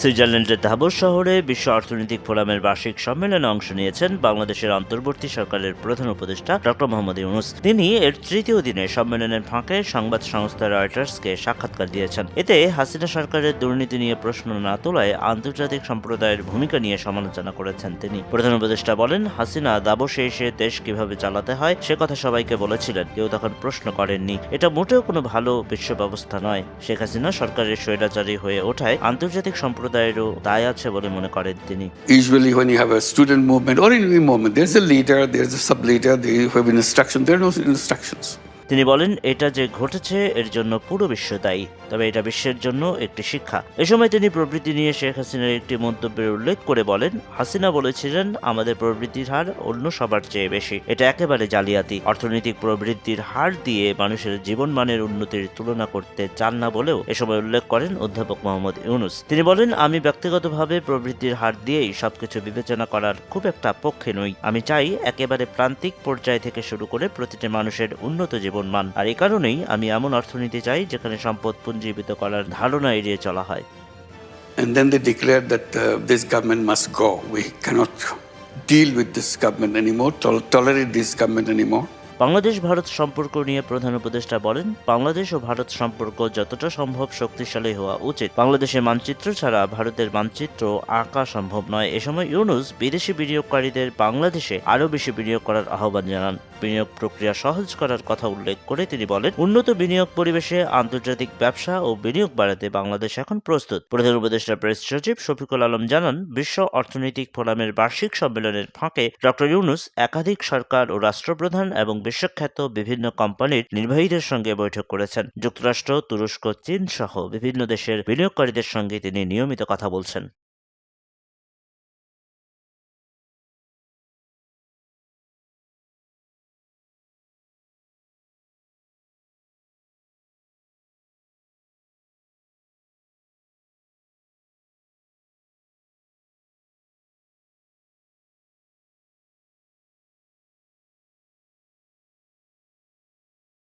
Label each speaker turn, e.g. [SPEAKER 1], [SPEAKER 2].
[SPEAKER 1] সুইজারল্যান্ডের দাভোস শহরে বিশ্ব অর্থনৈতিক ফোরামের বার্ষিক সম্মেলনে অংশ নিয়েছেন বাংলাদেশের অন্তর্বর্তী সরকারের প্রধান উপদেষ্টা ডক্টর মোহাম্মদ ইউনুস। তিনি এর তৃতীয় দিনে সম্মেলনের ফাঁকে সংবাদ সংস্থা রয়টার্সকে সাক্ষাৎকার দিয়েছেন। এতে হাসিনা সরকারের দুর্নীতি নিয়ে প্রশ্ন না তোলায় আন্তর্জাতিক সম্প্রদায়ের ভূমিকা নিয়ে সমালোচনা করেছেন তিনি। প্রধান উপদেষ্টা বলেন, হাসিনা দাবসে এসে দেশ কীভাবে চালাতে হয় সে কথা সবাইকে বলেছিলেন, কেউ তখন প্রশ্ন করেননি। এটা মোটেও কোনো ভালো বিশ্ব ব্যবস্থা নয়। শেখ হাসিনা সরকারের স্বৈরাচারী হয়ে ওঠায় আন্তর্জাতিক সম্প্রদায়েরও দায় আছে বলে মনে করেন তিনি
[SPEAKER 2] Usually, when you have a student movement or any movement, there's a leader, there's a sub leader, they have instruction. There are no instructions.
[SPEAKER 1] তিনি বলেন, এটা যে ঘটেছে, এর জন্য পুরো বিশ্ব দায়ী। তবে এটা বিশ্বের জন্য একটি শিক্ষা। এ সময় তিনি প্রবৃত্তি নিয়ে শেখ হাসিনার একটি মন্তব্যের উল্লেখ করে বলেন, হাসিনা বলেছিলেন, আমাদের প্রবৃত্তির হার অন্য সবার চেয়ে বেশি। এটা একেবারে জালিয়াতি। অর্থনৈতিক প্রবৃদ্ধির হার দিয়ে মানুষের জীবনমানের উন্নতির তুলনা করতে চান না বলেও এ সময় উল্লেখ করেন অধ্যাপক মোহাম্মদ ইউনুস। তিনি বলেন, আমি ব্যক্তিগতভাবে প্রবৃদ্ধির হার দিয়েই সবকিছু বিবেচনা করার খুব একটা পক্ষে নই। আমি চাই একেবারে প্রান্তিক পর্যায় থেকে শুরু করে প্রতিটি মানুষের উন্নত জীবনমান আর এ কারণেই আমি এমন অর্থনীতি চাই যেখানে সম্পদ পুঞ্জীবিত করার ধারণা এড়িয়ে চলা হয়
[SPEAKER 2] And then they declared that uh, this government must go. We cannot deal with this government anymore, tol- tolerate this government anymore.
[SPEAKER 1] Bangladesh Bharat সম্পর্ক নিয়ে প্রধান উপদেষ্টা বলেন, বাংলাদেশ ও ভারত সম্পর্ক যতটা সম্ভব শক্তিশালী হওয়া উচিত। বাংলাদেশের মানচিত্র ছাড়া ভারতের মানচিত্র আঁকা সম্ভব নয়। এ সময় ইউনুস বিদেশি বিনিয়োগকারীদের বাংলাদেশে আরও বেশি বিনিয়োগ করার আহ্বান জানান। বিনিয়োগ প্রক্রিয়া সহজ করার কথা উল্লেখ করে তিনি বলেন, উন্নত বিনিয়োগ পরিবেশে আন্তর্জাতিক ব্যবসা ও বিনিয়োগ বাড়াতে বাংলাদেশ এখন প্রস্তুত। প্রধান উপদেষ্টা প্রেস সচিব শফিকুল আলম জানান, বিশ্ব অর্থনৈতিক ফোরামের বার্ষিক সম্মেলনের ফাঁকে ডক্টর ইউনুস একাধিক সরকার ও রাষ্ট্রপ্রধান এবং বিশ্বখ্যাত বিভিন্ন কোম্পানির নির্বাহীদের সঙ্গে বৈঠক করেছেন। যুক্তরাষ্ট্র, তুরস্ক, চীন সহ বিভিন্ন দেশের বিনিয়োগকারীদের সঙ্গে তিনি নিয়মিত কথা বলছেন।